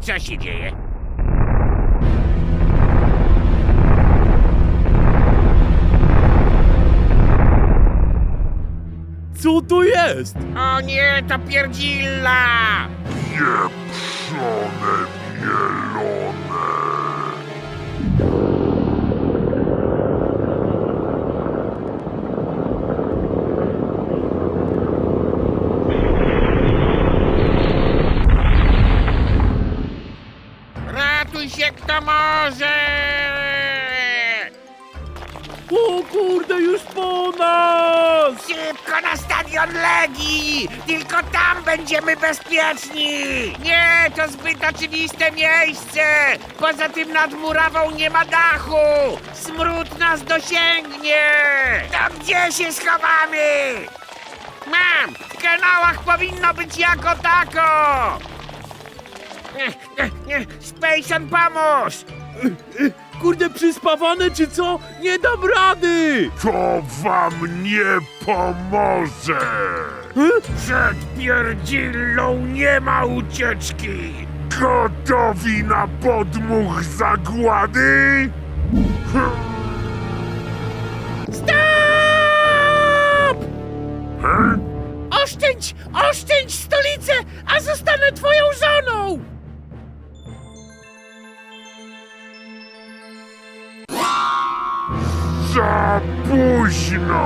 co się dzieje? Co to jest? O nie, to pierdzilla! Ratuj się kto może! O kurde, już po nas! Szybko na stadion Legii! Tylko tam będziemy bezpieczni! Nie, to zbyt oczywiste miejsce! Poza tym nad murawą nie ma dachu! Smród nas dosięgnie! To gdzie się schowamy? Mam! W kanałach powinno być jako tako! Spacon, pomóż! Kurde, przyspawane czy co? Nie dam rady! To wam nie pomoże. Przed pierdzillą nie ma ucieczki! Gotowi na podmuch zagłady? Stop! He? Oszczędź, oszczędź stolicę, a zostanę twoją żoną! Zabujno!